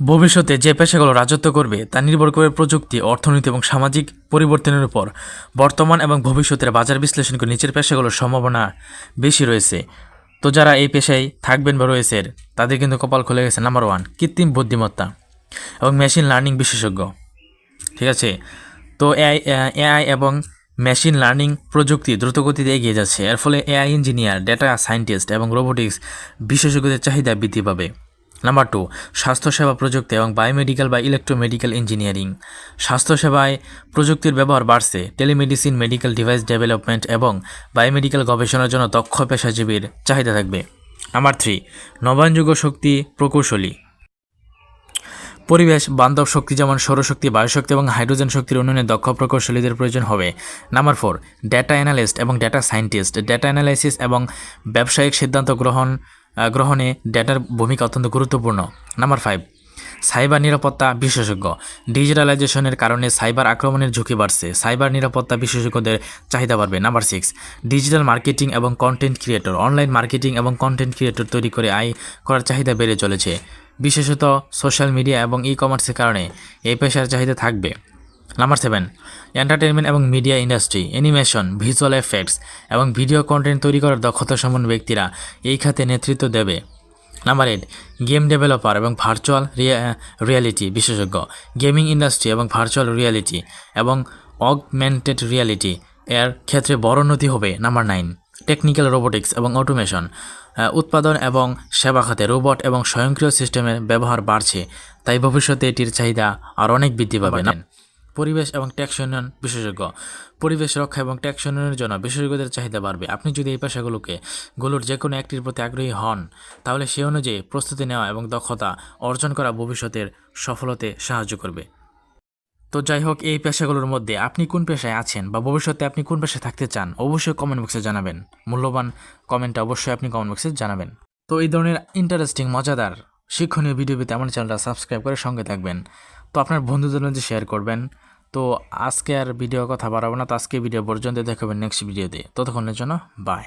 ভবিষ্যতে যে পেশাগুলো রাজত্ব করবে তা নির্ভর করে প্রযুক্তি, অর্থনীতি এবং সামাজিক পরিবর্তনের উপর। বর্তমান এবং ভবিষ্যতের বাজার বিশ্লেষণ করে নিচের পেশাগুলোর সম্ভাবনা বেশি রয়েছে। তো যারা এই পেশায় থাকবেন বা রয়েছে, তাদের কিন্তু কপাল খুলে গেছে নাম্বার ওয়ান কৃত্রিম বুদ্ধিমত্তা এবং মেশিন লার্নিং বিশেষজ্ঞ। ঠিক আছে? তো এআই এআই এবং মেশিন লার্নিং প্রযুক্তি দ্রুতগতিতে এগিয়ে যাচ্ছে। এর ফলে এআই ইঞ্জিনিয়ার ডেটা সায়েন্টিস্ট এবং রোবোটিক্স বিশেষজ্ঞদের চাহিদা বৃদ্ধি পাবে। নাম্বার টু স্বাস্থ্যসেবা প্রযুক্তি এবং বায়োমেডিক্যাল বা ইলেকট্রোমেডিক্যাল ইঞ্জিনিয়ারিং স্বাস্থ্যসেবায় প্রযুক্তির ব্যবহার বাড়ছে। টেলিমেডিসিন মেডিকেল ডিভাইস ডেভেলপমেন্ট এবং বায়োমেডিক্যাল গবেষণার জন্য দক্ষ পেশাজীবীর চাহিদা থাকবে। নাম্বার থ্রি নবায়নযোগ্য শক্তি প্রকৌশলী। পরিবেশ, বান্ধব শক্তি যেমন সৌরশক্তি, বায়ুশক্তি এবং হাইড্রোজেন শক্তির উন্নয়নে দক্ষ প্রকৌশলীদের প্রয়োজন হবে। নাম্বার ফোর ডেটা অ্যানালিস্ট এবং ডেটা সায়েন্টিস্ট ডেটা অ্যানালাইসিস এবং ব্যবসায়িক সিদ্ধান্ত গ্রহণ গ্রহণে ডেটার ভূমিকা অত্যন্ত গুরুত্বপূর্ণ। নাম্বার ফাইভ সাইবার নিরাপত্তা বিশেষজ্ঞ। ডিজিটালাইজেশনের কারণে সাইবার আক্রমণের ঝুঁকি বাড়ছে। সাইবার নিরাপত্তা বিশেষজ্ঞদের চাহিদা বাড়বে। নাম্বার সিক্স ডিজিটাল মার্কেটিং এবং কন্টেন্ট ক্রিয়েটর অনলাইন মার্কেটিং এবং কন্টেন্ট ক্রিয়েটর তৈরি করে আয় করার চাহিদা বেড়ে চলেছে। বিশেষত সোশ্যাল মিডিয়া এবং ই কমার্সের কারণে এই পেশার চাহিদা থাকবে। নাম্বার সেভেন এন্টারটেনমেন্ট এবং media industry animation visual effects এবং ভিডিও কন্টেন্ট তৈরি করার দক্ষতা সম্পন্ন ব্যক্তিরা এই খাতে নেতৃত্ব দেবে। নাম্বার এইট গেম ডেভেলপার এবং ভার্চুয়াল রিয়ালিটি বিশেষজ্ঞ গেমিং ইন্ডাস্ট্রি এবং ভার্চুয়াল রিয়ালিটি এবং অগমেন্টেড রিয়ালিটি এর ক্ষেত্রে বড় উন্নতি হবে। নাম্বার নাইন টেকনিক্যাল রোবোটিক্স এবং অটোমেশন উৎপাদন এবং সেবা খাতে রোবট এবং স্বয়ংক্রিয় সিস্টেমের ব্যবহার বাড়ছে, তাই ভবিষ্যতে এটির চাহিদা আর অনেক বৃদ্ধি পাবে। না পরিবেশ এবং ট্যাক্স উন্নয়ন বিশেষজ্ঞ। পরিবেশ রক্ষা এবং ট্যাক্স উন্নয়নের জন্য বিশেষজ্ঞদের চাহিদা বাড়বে। আপনি যদি এই পেশাগুলোকে, গুলোর যে কোনো একটির প্রতি আগ্রহী হন, তাহলে সে অনুযায়ী প্রস্তুতি নেওয়া এবং দক্ষতা অর্জন করা ভবিষ্যতের সফলতে সাহায্য করবে। তো যাই হোক, এই পেশাগুলোর মধ্যে আপনি কোন পেশায় আছেন বা ভবিষ্যতে আপনি কোন পেশায় থাকতে চান, অবশ্যই কমেন্ট বক্সে জানাবেন। মূল্যবান কমেন্টটা অবশ্যই আপনি কমেন্ট বক্সে জানাবেন। তো এই ধরনের ইন্টারেস্টিং মজাদার, শিক্ষণীয় ভিডিও পেতে আমার চ্যানেলটা সাবস্ক্রাইব করে সঙ্গে থাকবেন। তো আপনার বন্ধুদের মধ্যে শেয়ার করবেন। তো আজকে আর ভিডিও কথা বাড়াবো না, তো আজকে ভিডিও পর্যন্ত দেখাবেন নেক্সট ভিডিওতে ততক্ষণের জন্য বাই